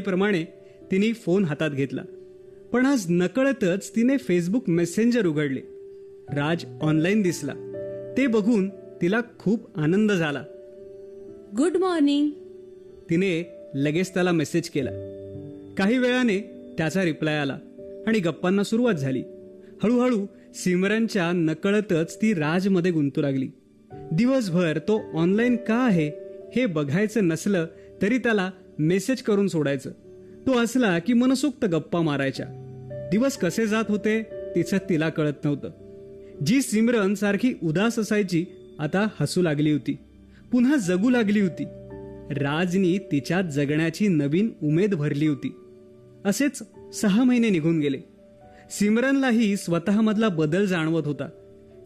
सवयीप्रमाणे तिने फोन हातात घेतला. पण आज नकळतच तिने फेसबुक मेसेंजर उघडले. राज ऑनलाईन दिसला. ते बघून तिला खूप आनंद झाला. गुड मॉर्निंग तिने लगेच त्याला मेसेज केला. काही वेळाने त्याचा रिप्लाय आला आणि गप्पांना सुरुवात झाली. हळूहळू सिमरनच्या नकळतच ती राजमध्ये गुंतू लागली. दिवसभर तो ऑनलाईन का आहे हे बघायचं नसलं तरी त्याला मेसेज करून सोडायचं. तो असला की मनसोक्त गप्पा मारायच्या. दिवस कसे जात होते तिचं तिला कळत नव्हतं. जी सिमरन सारखी उदास असायची आता हसू लागली होती. पुन्हा जगू लागली होती. राजनी तिच्यात जगण्याची नवीन उमेद भरली होती. असेच सहा महिने निघून गेले. सिमरनलाही स्वतःमधला बदल जाणवत होता.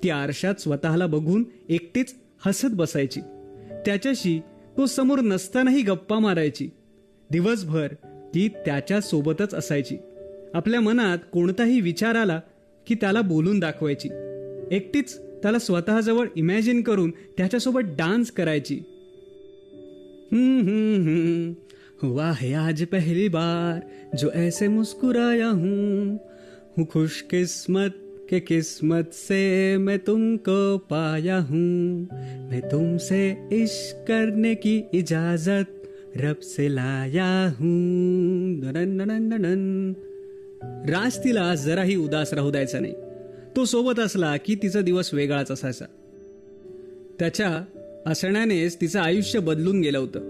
ती आरशात स्वतःला बघून एकटीच हसत बसायची. त्याच्याशी तो समोर नसतानाही गप्पा मारायची. दिवसभर ती त्याच्यासोबतच असायची. आपल्या मनात कोणताही विचार आला की त्याला बोलून दाखवायची. एकटीच त्याला स्वतःजवळ इमॅजिन करून त्याच्यासोबत डान्स करायची. हम्म, हम्म, हम्म. हुआ है आज पहली बार जो ऐसे मुस्कुराया हूँ. हूँ खुश किस्मत के किस्मत से मैं तुमको पाया हूँ. मैं तुमसे इश्क करने की इजाजत रब से लाया हूं राज तिला जराही उदास राहू द्यायचा नाही. तो सोबत असला की तिचा दिवस वेगळाच असायचा. त्याच्या असण्यानेच तिचं आयुष्य बदलून गेलं होतं.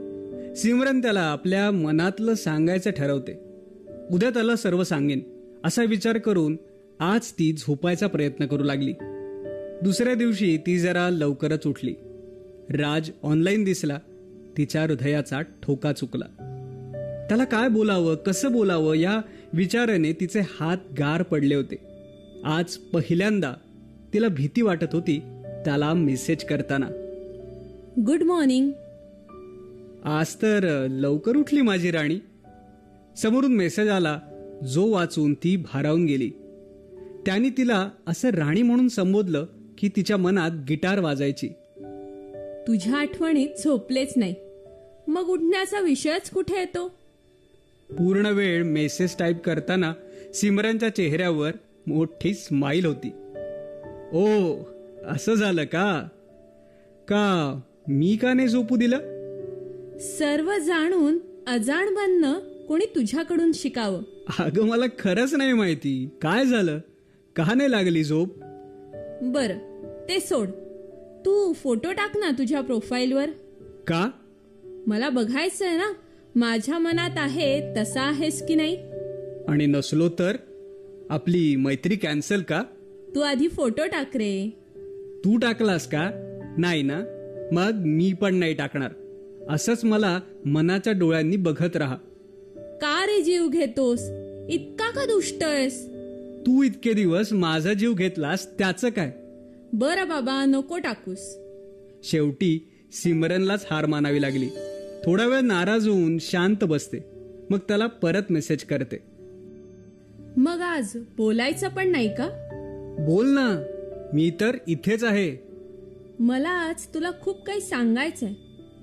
सिमरन त्याला आपल्या मनातलं सांगायचं ठरवते. उद्या त्याला सर्व सांगेन असा विचार करून आज ती झोपायचा प्रयत्न करू लागली. दुसऱ्या दिवशी ती जरा लवकरच उठली. राज ऑनलाईन दिसला. तिच्या हृदयाचा ठोका चुकला. त्याला काय बोलावं कसं बोलावं या विचाराने तिचे हात गार पडले होते. आज पहिल्यांदा तिला भीती वाटत होती त्याला मेसेज करताना. गुड मॉर्निंग आज तर लवकर उठली माझी राणी. समोरून मेसेज आला जो वाचून ती भारावून गेली. त्याने तिला असं राणी म्हणून संबोधलं की तिच्या मनात गिटार वाजायची. तुझ्या आठवणीत झोपलेच नाही. मग उठण्याचा विषयच कुठे येतो? पूर्ण वेळ मेसेज टाईप करताना सिमरनच्या चेहऱ्यावर मोठी स्माईल होती. ओ असं झालं का? का मी का नाही झोपू दिलं? सर्व जाणून अजाण बनणं कोणी तुझ्याकडून शिकावं. अगं मला खरंच नाही माहिती. काय झालं? का नाही लागली झोप? बर ते सोड. तू फोटो टाक ना तुझ्या प्रोफाईलवर. का? मला बघायचंय ना. माझ्या मनात आहे तसा आहेस की नाही? आणि नसलो तर? आपली मैत्री कॅन्सल का? तू आधी फोटो टाक रे. तू टाकलास का? नाही ना. मग मी पण नाही टाकणार. असंच मला मनाच्या डोळ्यांनी बघत राहा. का रे जीव घेतोस? इतका का दुष्ट आहेस? तू इतके दिवस माझा जीव घेतलास त्याचं काय? बरं बाबा नको टाकूस. शेवटी सिमरनलाच हार मानावी लागली. थोडा वेळ नाराज होऊन शांत बसते. मग त्याला परत मेसेज करते. मग आज बोलायचं पण नाही का? बोल ना. मी तर इथेच आहे. मला आज तुला खूप काही सांगायचंय.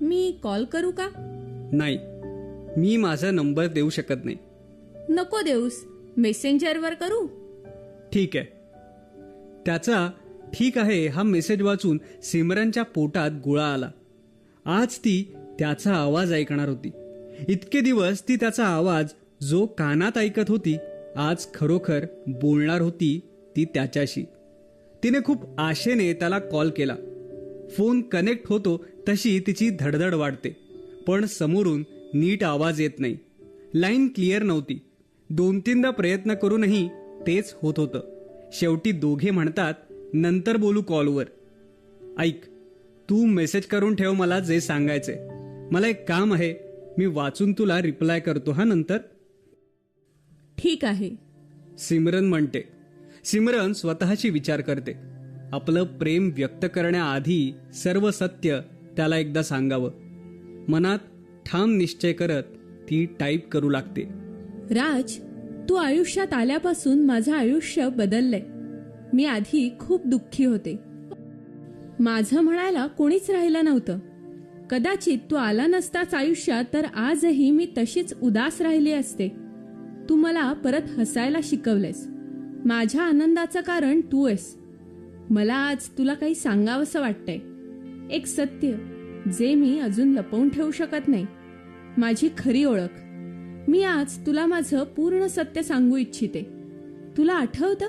मी कॉल करू का? नाही. मी माझा नंबर देऊ शकत नाही. नको देऊस. मेसेंजरवर करू? ठीक आहे. त्याचा ठीक आहे हा मेसेज वाचून सिमरनच्या पोटात गुळा आला. आज ती त्याचा आवाज ऐकणार होती. इतके दिवस ती त्याचा आवाज जो कानात ऐकत होती आज खरोखर बोलणार होती ती त्याच्याशी. तिने खूप आशेने त्याला कॉल केला. फोन कनेक्ट होतो तशी तिची धडधड वाढते. पण समोरून नीट आवाज येत नाही. लाईन क्लिअर नव्हती. दोन तीनदा प्रयत्न करूनही तेच होत होतं. शेवटी दोघे म्हणतात नंतर बोलू कॉलवर. ऐक तू मेसेज करून ठेव मला जे सांगायचे मला एक काम आहे. मी वाचून तुला रिप्लाय करतो हा नंतर? ठीक आहे. सिमरन म्हणते. सिमरन स्वतःची विचार करते. आपलं प्रेम व्यक्त करण्याआधी सर्व सत्य त्याला एकदा सांगावं. मनात ठाम निश्चय करत ती टाईप करू लागते. राज तू आयुष्यात आल्यापासून माझं आयुष्य बदललंय. मी आधी खूप दुःखी होते. माझं म्हणायला कोणीच राहिलं नव्हतं. कदाचित तू आला नसताच आयुष्यात तर आजही मी तशीच उदास राहिली असते. तू मला परत हसायला शिकवलेस. माझ्या आनंदाचं कारण तू आहेस. मला आज तुला काही सांगावंसं वाटतंय. एक सत्य जे मी अजून लपवून ठेवू शकत नाही. माझी खरी ओळख. मी आज तुला माझं पूर्ण सत्य सांगू इच्छिते. तुला आठवतं?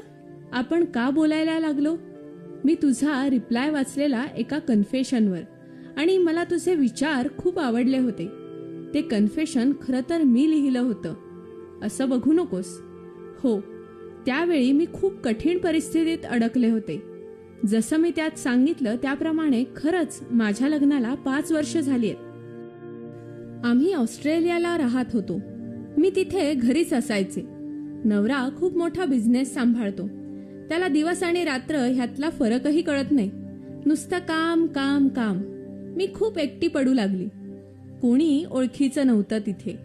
आपण का बोलायला लागलो? मी तुझा रिप्लाय वाचलेला एका कन्फेशनवर. आणि मला तुझे विचार खूप आवडले होते. ते कन्फेशन खरं तर मी लिहिलं होतं. असं बघू नकोस. हो त्यावेळी मी खूप कठीण परिस्थितीत अडकले होते. जसं मी त्यात सांगितलं त्याप्रमाणे खरंच माझ्या लग्नाला पाच वर्ष झाली आहेत आम्ही ऑस्ट्रेलियाला राहत होतो. मी तिथे घरीच असायचे. नवरा खूप मोठा बिझनेस सांभाळतो. त्याला दिवस आणि रात्र ह्यातला फरकही कळत नाही. नुसतं काम काम काम. मी खूप एकटी पडू लागली. कोणी ओळखीचं नव्हतं तिथे.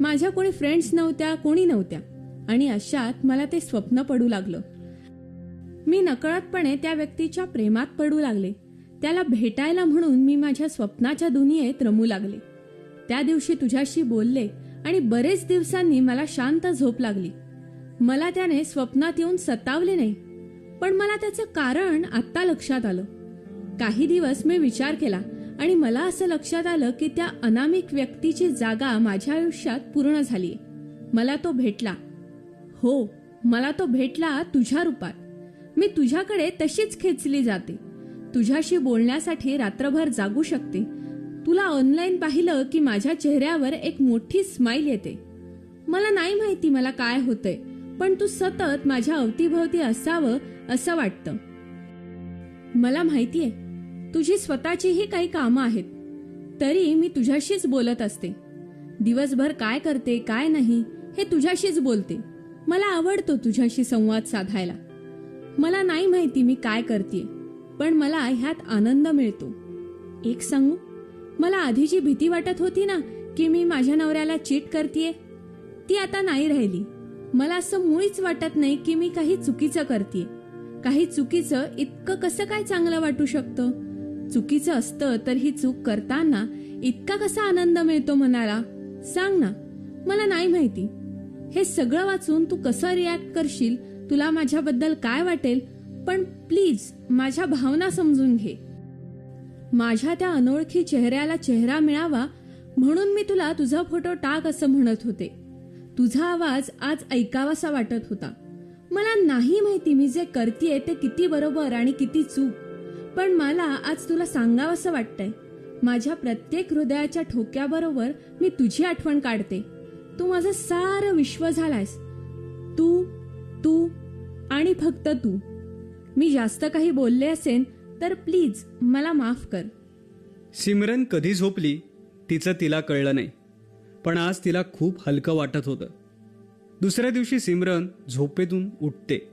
माझ्या कोणी फ्रेंड्स नव्हत्या कोणी नव्हत्या. आणि अशात मला ते स्वप्न पडू लागलं. मी नकळतपणे त्या व्यक्तीच्या प्रेमात पडू लागले. त्याला भेटायला म्हणून मी माझ्या स्वप्नाच्या दुनियेत रमू लागले. त्या दिवशी तुझ्याशी बोलले आणि बरेच दिवसांनी मला शांत झोप लागली. मला त्याने स्वप्नात येऊन सतावले नाही. पण मला त्याचं कारण आत्ता लक्षात आलं. काही दिवस मी विचार केला. आणि मला असं लक्षात आलं की त्या अनामिक व्यक्तीची जागा माझ्या आयुष्यात पूर्ण झाली. मला तो भेटला. हो मला तो भेटला तुझ्या रूपात. मी तुझ्याकडे तशीच खेचली जाते. तुझ्याशी बोलण्यासाठी रात्रभर जागू शकते. तुला ऑनलाईन पाहिलं की माझ्या चेहऱ्यावर एक मोठी स्माईल येते. मला नाही माहिती मला काय होतंय पण तू सतत माझ्या अवतीभवती असावं असं वाटतं. मला माहितीये तुझी स्वतःचीही काही कामं आहेत. तरी मी तुझ्याशीच बोलत असते. दिवसभर काय करते काय नाही हे तुझ्याशीच बोलते. मला आवडतो तुझ्याशी संवाद साधायला. मला नाही माहिती मी काय करते पण मला ह्यात आनंद मिळतो. एक सांगू? मला आधी जी भीती वाटत होती ना की मी माझ्या नवऱ्याला चीट करते ती आता नाही राहिली. मला असं मुळीच वाटत नाही की मी काही चुकीचं करते काही चुकीचं इतकं कसं काय चांगलं वाटू शकतं? चुकीचं असतं तर ही चूक करताना इतका कसा आनंद मिळतो मनाला सांग ना मला नाही माहिती. हे सगळं वाचून तू कसं रिॲक्ट करशील तुला माझ्याबद्दल काय वाटेल पण प्लीज माझ्या भावना समजून घे. माझ्या त्या अनोळखी चेहऱ्याला चेहरा मिळावा म्हणून मी तुला तुझा फोटो टाक असं म्हणत होते. तुझा आवाज आज ऐकावासा वाटत होता. मला नाही माहिती मी जे करतेय ते किती बरोबर आणि किती चूक. पण मला आज तुला सांगावंसं वाटतंय. माझ्या प्रत्येक हृदयाच्या ठोक्याबरोबर मी तुझी आठवण काढते. तू माझं सारं विश्व झालायस. तू तू आणि फक्त तू. मी जास्त काही बोलले असेन तर प्लीज मला माफ कर. सिमरन कधी झोपली तिचं तिला कळलं नाही. पण आज तिला खूप हलकं वाटत होतं. दुसऱ्या दिवशी सिमरन झोपेतून उठते.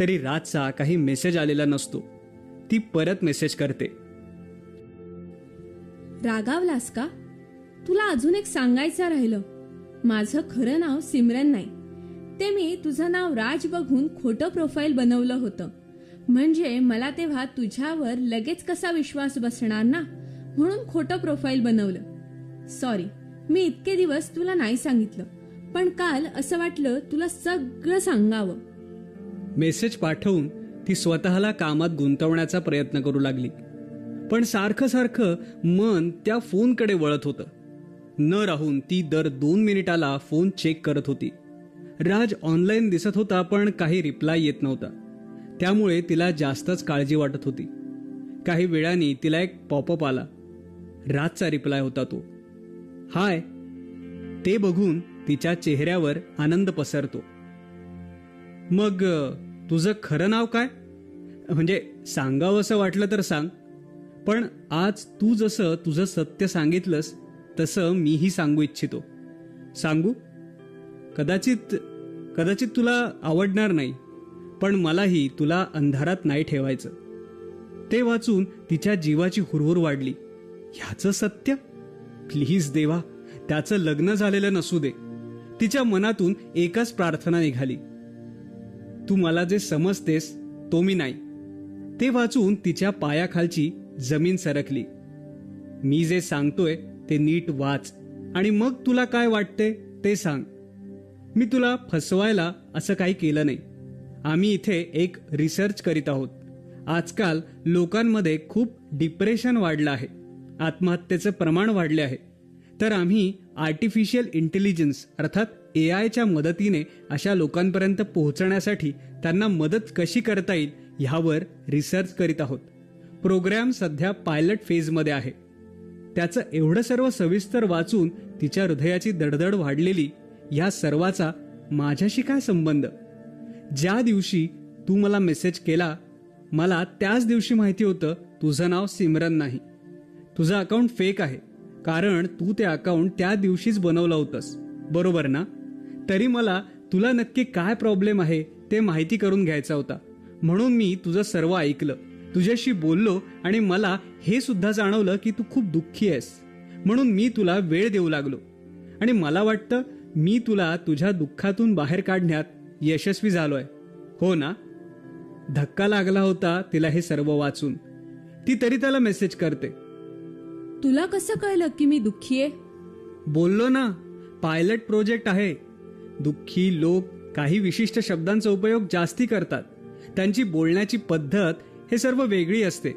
तरी रातचा काही मेसेज आलेला नसतो. ती परत मेसेज करते. रागावलास का? तुला अजून एक सांगायचं राहिलं. माझं खरं नाव सिमरन नाही. ते मी तुझं नाव राज बघून खोटं प्रोफाईल बनवलं होतं. म्हणजे मला तेव्हा तुझ्यावर लगेच कसा विश्वास बसणार ना? म्हणून खोटं प्रोफाईल बनवलं. सॉरी मी इतके दिवस तुला नाही सांगितलं. पण काल असं वाटलं तुला सगळं सांगावं. मेसेज पाठवून ती स्वतःला कामात गुंतवण्याचा प्रयत्न करू लागली. पण सारखं सारखं मन त्या फोनकडे वळत होतं. न राहून ती दर दोन मिनिटाला फोन चेक करत होती. राज ऑनलाईन दिसत होता पण काही रिप्लाय येत नव्हता. त्यामुळे तिला जास्तच काळजी वाटत होती. काही वेळाने तिला एक पॉपअप आला. राजचा रिप्लाय होता तो. हाय. ते बघून तिच्या चेहऱ्यावर आनंद पसरतो. मग तुझं खरं नाव काय? म्हणजे सांगावं असं वाटलं तर सांग. पण आज तू जसं तुझं सत्य सांगितलंस तसं मीही सांगू इच्छितो. सांगू? कदाचित कदाचित तुला आवडणार नाही पण मलाही तुला अंधारात नाही ठेवायचं. ते वाचून तिच्या जीवाची हुरहुर वाढली. ह्याचं सत्य? प्लीज देवा त्याचं लग्न झालेलं नसू दे. तिच्या मनातून एकच प्रार्थना निघाली. तू मला जे समजतेस तो मी नाही. ते वाचून तिच्या पायाखालची जमीन सरकली. मी जे सांगतोय ते नीट वाच आणि मग तुला काय वाटते ते सांग. मी तुला फसवायला असं काही केलं नाही. आम्ही इथे एक रिसर्च करीत आहोत. आजकाल लोकांमध्ये खूप डिप्रेशन वाढलं आहे. आत्महत्येचं प्रमाण वाढले आहे. तर आम्ही आर्टिफिशियल इंटेलिजन्स अर्थात ए आयच्या मदतीने अशा लोकांपर्यंत पोहोचण्यासाठी त्यांना मदत कशी करता येईल ह्यावर रिसर्च करीत आहोत. प्रोग्रॅम सध्या पायलट फेजमध्ये आहे. त्याचं एवढं सर्व सविस्तर वाचून तिच्या हृदयाची दडदड वाढलेली ह्या सर्वाचा माझ्याशी काय संबंध? ज्या दिवशी तू मला मेसेज केला मला त्याच दिवशी माहिती होतं तुझं नाव सिमरन नाही. तुझं अकाउंट फेक आहे. कारण तू ते अकाउंट त्या दिवशीच बनवलं होतंस. बरोबर ना? तरी मला तुला नक्की काय प्रॉब्लेम आहे ते माहिती करून घ्यायचा होता. म्हणून मी तुझं सर्व ऐकलं. तुझ्याशी बोललो आणि मला हे सुद्धा जाणवलं की तू खूप दुःखी आहेस. म्हणून मी तुला वेळ देऊ लागलो. आणि मला वाटतं मी तुला तुझ्या दुःखातून बाहेर काढण्यात यशस्वी झालोय. हो ना? धक्का लागला होता तिला हे सर्व वाचून. ती तरी त्याला मेसेज करते. तुला कसं कळलं की मी दुःखी आहे? बोललो ना पायलट प्रोजेक्ट आहे. दुःखी लोक काही विशिष्ट शब्दांचा उपयोग जास्ती करतात. त्यांची बोलण्याची पद्धत हे सर्व वेगळी असते.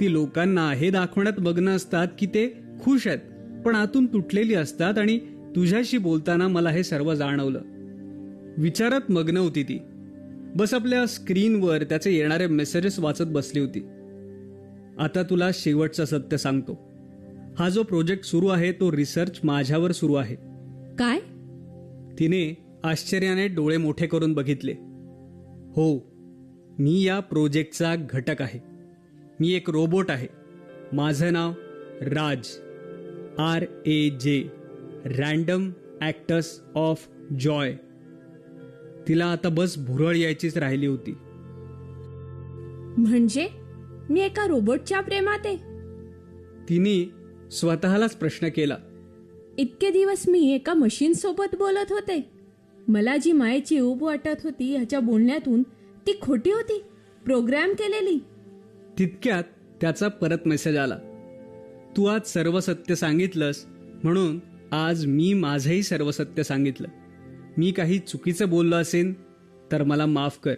ती लोकांना हे दाखवण्यात मग्न असतात की ते खुश आहेत पण आतून तुटलेली असतात आणि तुझ्याशी बोलताना मला हे सर्व जाणवलं. विचारात मग्न होती ती. बस आपल्या स्क्रीनवर त्याचे येणारे मेसेजेस वाचत बसली होती. आता तुला शेवटचं सत्य सांगतो. हा जो प्रोजेक्ट सुरू आहे तो रिसर्च माझ्यावर सुरू आहे. काय? तिने आश्चर्याने डोळे मोठे करून बघितले. हो मी या प्रोजेक्टचा घटक आहे. मी एक रोबोट आहे. माझं नाव राज. आर ए जे. रँडम ॲक्टर्स ऑफ जॉय तिला आता बस भुरळ यायचीच राहिली होती. म्हणजे? मी एका रोबोटच्या प्रेमात आहे. तिने स्वतःलाच प्रश्न केला. इतके दिवस मी एका मशीन सोबत बोलत होते. मला जी मायेची ऊब वाटत होती ह्याच्या बोलण्यातून ती खोटी होती. प्रोग्राम केलेली. तितक्यात त्याचा परत मेसेज आला. तू आज सर्व सत्य सांगितलंस म्हणून आज मी माझंही सर्व सत्य सांगितलं. मी काही चुकीचं बोललो असेन तर मला माफ कर.